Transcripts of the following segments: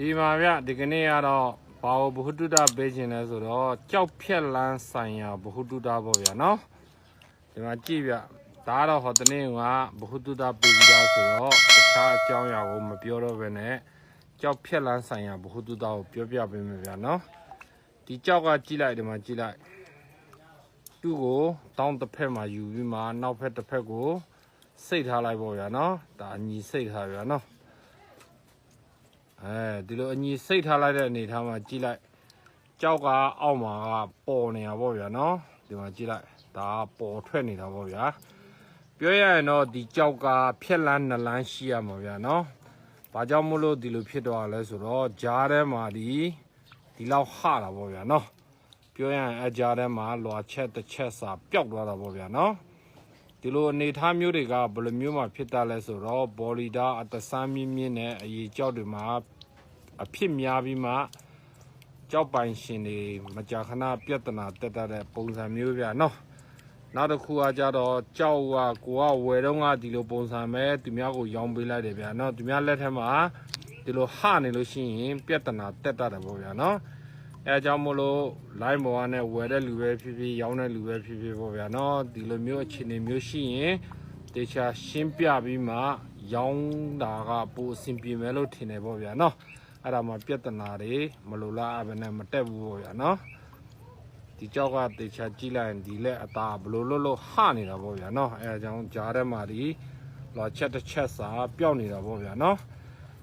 ဒီမှာဗျဒီကနေ့ကတော့ဘာဘုဟုတုတပေးခြင်းလဲဆိုတော့ကြောက်ဖြက်လန်းဆိုင်ရာဘုဟုတုတပေါ့ဗျာနော်ဒီမှာကြည့်ဗျဒါကတော့ဟောတနေ့ကဘုဟုတုတပေးပြီးသားဆိုတော့တခြားအကြောင်းအရာကိုမပြောတော့ဘဲနဲ့ကြောက်ဖြက်လန်းဆိုင်ရာဘုဟုတုတကိုပြောပြပေးမယ်ဗျာနော်ဒီကြောက်ကကြည့်လိုက်ဒီမှာကြည့်လိုက်သူ့ကိုတောင်းတစ်ဖက်မှာယူပြီးမှနောက်ဖက်တစ်ဖက်ကိုစိတ်ထားလိုက်ပေါ့ဗျာနော်ဒါညီစိတ်ထားဗျာနော် အဲဒီလိုအညီစိတ်ထားလိုက်တဲ့အနေထားမှာကြည့်လိုက်ကြောက်ကအောက်မှာကပေါ်နေတာပေါ့ဗျာနော်ဒီမှာကြည့်လိုက်ဒါကပေါ်ထွက်နေတာပေါ့ဗျာပြောရရင်တော့ဒီကြောက်ကဖြက်လန်းနှလန်းရှိရမှာဗျာနော်ဘာကြောင့်မို့လို့ဒီလိုဖြစ်တော့လဲဆိုတော့ဂျားထဲမှာဒီဒီလောက်ဟတာပေါ့ဗျာနော်ပြောရရင်အဂျားထဲမှာလွာချက်တစ်ချက်စာပျောက်သွားတာပေါ့ဗျာနော်ဒီလိုအနေထားမျိုးတွေကဘယ်လိုမျိုးမှဖြစ်တာလဲဆိုတော့ဘော်လီဒါအတဆန်းမြင့်မြင့်နဲ့အရေးကြောက်တွေမှာ အဖြစ်များပြီးမှကြောက်ပိုင်ရှင်တွေမကြာခဏပြဿနာတက်တတ်တဲ့ပုံစံမျိုးပြနော်နောက်တစ်ခုကကြတော့ကြောက်ကကိုကဝယ်တော့ကဒီလိုပုံစံပဲသူများကိုရောင်းပေးလိုက်တယ်ဗျာနော်သူများလက်ထက်မှာဒီလိုဟနေလို့ရှိရင်ပြဿနာတက်တတ်တယ်ပေါ့ဗျာနော်အဲအကြောင်းမို့လို့ line ပေါ်ကနေဝယ်တဲ့လူပဲဖြစ်ဖြစ်ရောင်းတဲ့လူပဲဖြစ်ဖြစ်ပေါ့ဗျာနော်ဒီလိုမျိုးအခြေအနေမျိုးရှိရင်တေချာရှင်းပြပြီးမှ ရောင်းတာကပိုအဆင်ပြေမယ်လို့ထင်တယ်ပေါ့ဗျာနော် အဲ့ဒါမှပြဿနာတွေမလိုလားအဘနဲ့မတက်ဘူးပေါ့ဗျာနော်ဒီကြောက်ကတေချာကြည့်လိုက်ရင်ဒီလက်အသားဘလို့လို့လို့ဟနေတာပေါ့ဗျာနော်အဲအကြောင်းကြားထဲမှာဒီလောချက်တစ်ချက်စာပျောက်နေတာပေါ့ဗျာနော်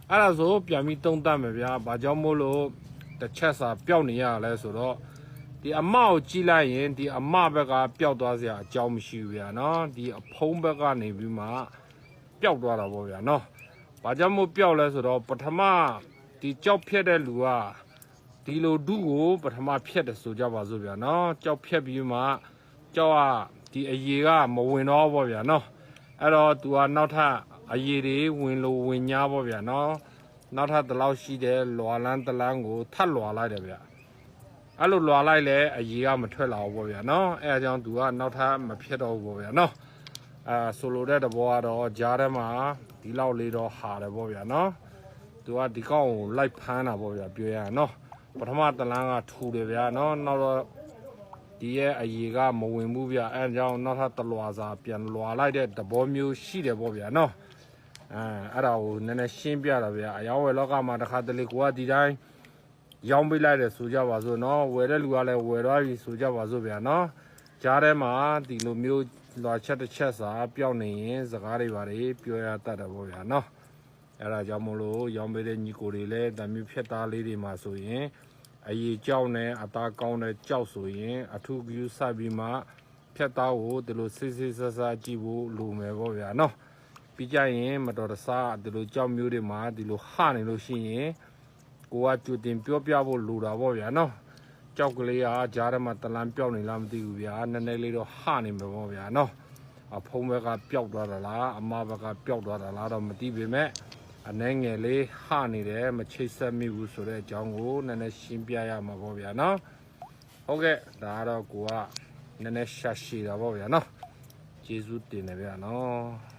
အဲ့ဒါဆိုပြန်ပြီးတုံးတတ်မယ်ဗျာဘာကြောင့်မို့လို့တစ်ချက်စာပျောက်နေရလဲဆိုတော့ဒီအမကိုကြည့်လိုက်ရင်ဒီအမဘက်ကပျောက်သွားစရာအကြောင်းမရှိဘူးဗျာနော်ဒီအဖုံးဘက်ကနေပြီးမှပျောက်သွားတာပေါ့ဗျာနော်ဘာကြောင့်မို့ပျောက်လဲဆိုတော့ပထမ ဒီကြောက်ဖြက်တဲ့လူကဒီလိုဒုကိုပထမဖြက်တယ်ဆိုကြပါစို့ဗျာနော်ကြောက်ဖြက်ပြီးမှကြောက်ကဒီအရေကမဝင်တော့ဘောဗျာနော်အဲ့တော့ तू ကနောက်ထပ်အရေတွေဝင်လို့ဝင်ညာဘောဗျာနော်နောက်ထပ်တလောက်ရှိတဲ့လွာလန်းတလန်းကိုထပ်လွာလိုက်တယ်ဗျာအဲ့လိုလွာလိုက်လဲအရေကမထွက်လာဘူးဘောဗျာနော်အဲ့အကြောင်း तू ကနောက်ထပ်မဖြက်တော့ဘူးဘောဗျာနော်အာဆိုလိုတဲ့တဘောကတော့ကြားထဲမှာဒီလောက်လေးတော့ဟာတယ်ဘောဗျာနော် သူကဒီကောက်ကိုလိုက်ဖမ်းတာပေါ့ဗျာပြောရရင်နော်ပထမတလန်းကထူတယ်ဗျာနော်နောက်တော့ဒီရဲ့အရေကမဝင်ဘူးဗျာအဲအကြောင်းနောက်ထပ်တလွာစာပြန်လွာလိုက်တဲ့သဘောမျိုးရှိတယ်ပေါ့ဗျာနော်အဲအဲ့ဒါကိုနည်းနည်းရှင်းပြတာဗျာအယောင်းဝယ်လောကမှာတစ်ခါတလေကိုကဒီတိုင်းရောင်းပေးလိုက်တယ်ဆိုကြပါစို့နော်ဝယ်တဲ့လူကလည်းဝယ်သွားပြီဆိုကြပါစို့ဗျာနော်ကြားထဲမှာဒီလိုမျိုးလွာချက်တစ်ချက်စာပျောက်နေရင်စကားတွေပါတွေပြောရတတ်တယ်ပေါ့ဗျာနော် အဲ့ဒါကြောင့်မလို့ရောင်းပေးတဲ့ညီကိုတွေလည်းတမျိုးဖြတ်သားလေးတွေမှာဆိုရင်အရေးကြောက်နဲ့အသားကောင်းတဲ့ကြောက်ဆိုရင် အထူးဂရုစိုက်ပြီးမှဖြတ်သားကိုဒီလိုစစ်စစ်ဆဆကြည့်ဖို့လိုမယ်ပေါ့ဗျာနော်ပြီးကြရင်မတော်တဆဒီလိုကြောက်မျိုးတွေမှာဒီလိုဟနေလို့ရှိရင်ကိုကကြိုတင်ပြောပြဖို့လိုတာပေါ့ဗျာနော်ကြောက်ကလေးကကြားထဲမှာတလန်းပြောက်နေလားမသိဘူးဗျာနည်းနည်းလေးတော့ဟနေမှာပေါ့ဗျာနော်အဖုံးဘက်ကပျောက်သွားတာလားအမဘက်ကပျောက်သွားတာလားတော့မသိပေမဲ့ အနှဲငယ်လေးဟနေတယ်မချိတ်ဆက်မိဘူးဆိုတဲ့အကြောင်းကိုနည်းနည်းရှင်းပြရမှာပေါ့ဗျာနော်ဟုတ်ကဲ့ဒါကတော့ကိုကနည်းနည်းရှာရှည်တာပေါ့ဗျာနော်ကျေးဇူးတင်တယ်ဗျာနော်